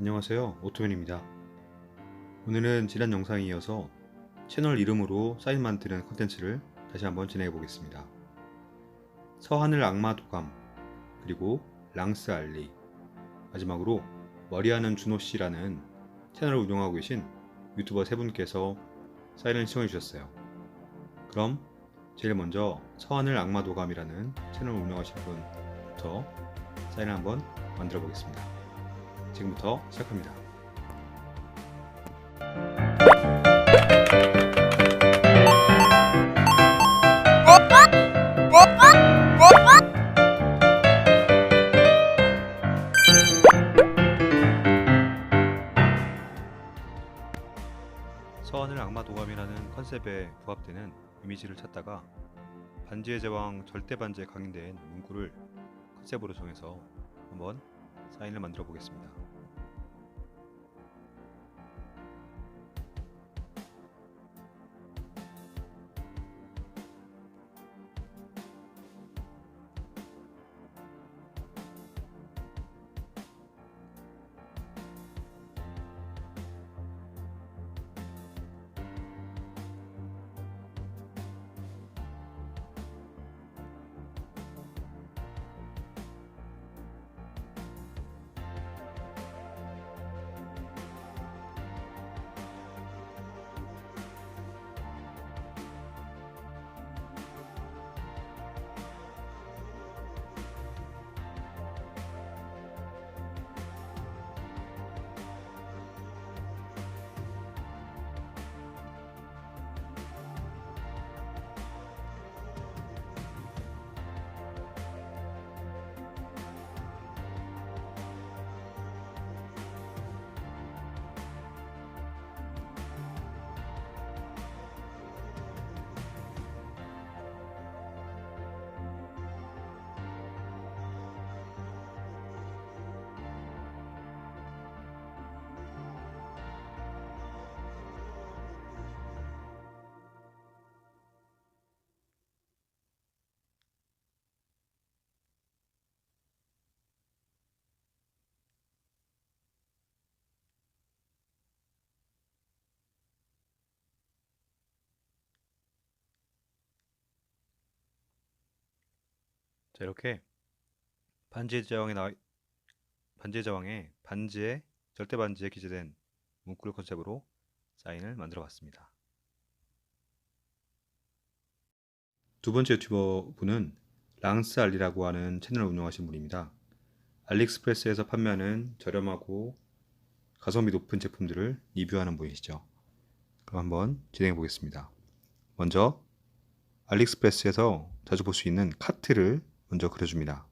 안녕하세요. 오토맨입니다. 오늘은 지난 영상에 이어서 채널 이름으로 사인 만드는 컨텐츠를 다시 한번 진행해 보겠습니다. 서하늘 악마 도감 그리고 랑스 알리 마지막으로 머리하는 준호씨라는 채널을 운영하고 계신 유튜버 세 분께서 사인을 시청해 주셨어요. 그럼 제일 먼저 서하늘 악마 도감이라는 채널을 운영하시는 분부터 사인을 한번 만들어 보겠습니다 지금부터 시작합니다. 서하늘 악마 도감이라는 컨셉에 부합되는 이미지를 찾다가 반지의 제왕 절대 반지에 강인된 문구를 컨셉으로 정해서 한번 사인을 만들어 보겠습니다. 자 이렇게 반지의 제왕에 나 반지의 제왕의 반지에 절대 반지에 기재된 문구를 컨셉으로 사인을 만들어 봤습니다. 두 번째 유튜버 분은 랑스 알리라고 하는 채널을 운영하신 분입니다. 알리익스프레스에서 판매하는 저렴하고 가성비 높은 제품들을 리뷰하는 분이시죠. 그럼 한번 진행해 보겠습니다. 먼저 알리익스프레스에서 자주 볼 수 있는 카트를 먼저 그려줍니다.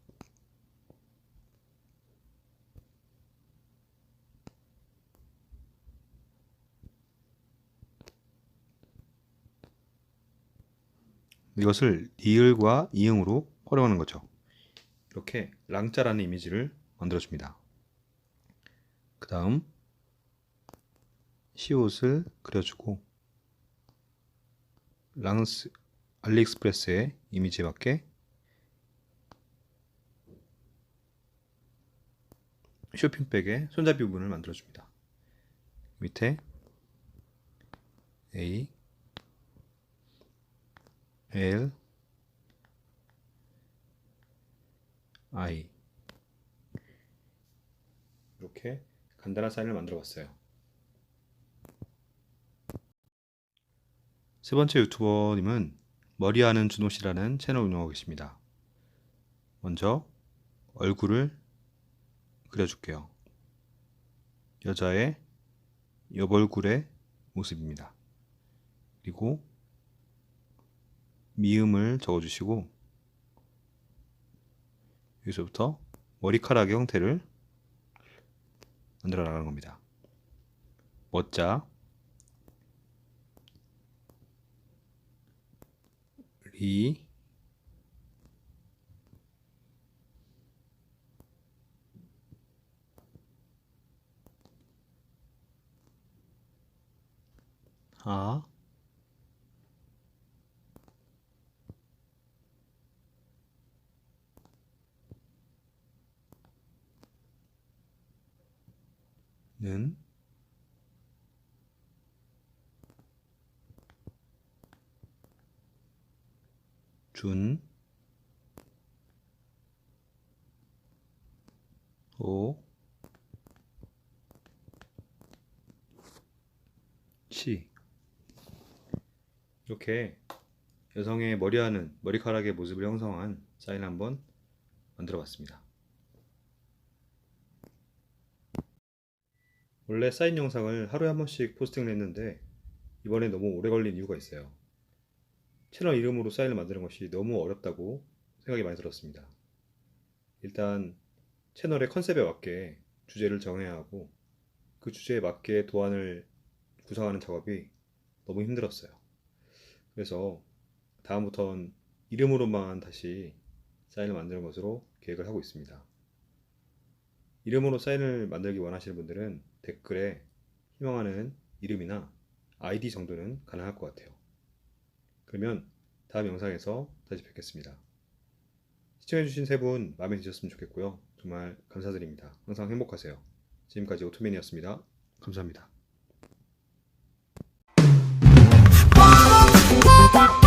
이것을 리을과 이응으로 활용하는 거죠. 이렇게 랑자라는 이미지를 만들어줍니다. 그 다음 시옷을 그려주고 랑스 알리익스프레스의 이미지에 맞게 쇼핑백의 손잡이 부분을 만들어줍니다. 밑에 A, L, I 이렇게 간단한 사인을 만들어 봤어요. 세 번째 유튜버님은 머리하는 준호 씨라는 채널 운영하고 계십니다. 먼저 얼굴을 그려줄게요. 여자의 옆얼굴의 모습입니다. 그리고 미음을 적어주시고 여기서부터 머리카락의 형태를 만들어 나가는 겁니다. 멋자 리 하 는? 준, 오, 시. 이렇게 여성의 머리하는 머리카락의 모습을 형성한 사인 한번 만들어 봤습니다. 원래 사인 영상을 하루에 한 번씩 포스팅을 했는데 이번에 너무 오래 걸린 이유가 있어요. 채널 이름으로 사인을 만드는 것이 너무 어렵다고 생각이 많이 들었습니다. 일단 채널의 컨셉에 맞게 주제를 정해야 하고 그 주제에 맞게 도안을 구성하는 작업이 너무 힘들었어요. 그래서 다음부턴 이름으로만 다시 사인을 만드는 것으로 계획을 하고 있습니다. 이름으로 사인을 만들기 원하시는 분들은 댓글에 희망하는 이름이나 아이디 정도는 가능할 것 같아요. 그러면 다음 영상에서 다시 뵙겠습니다. 시청해주신 세 분 마음에 드셨으면 좋겠고요. 정말 감사드립니다. 항상 행복하세요. 지금까지 오토맨이었습니다. 감사합니다. Bye.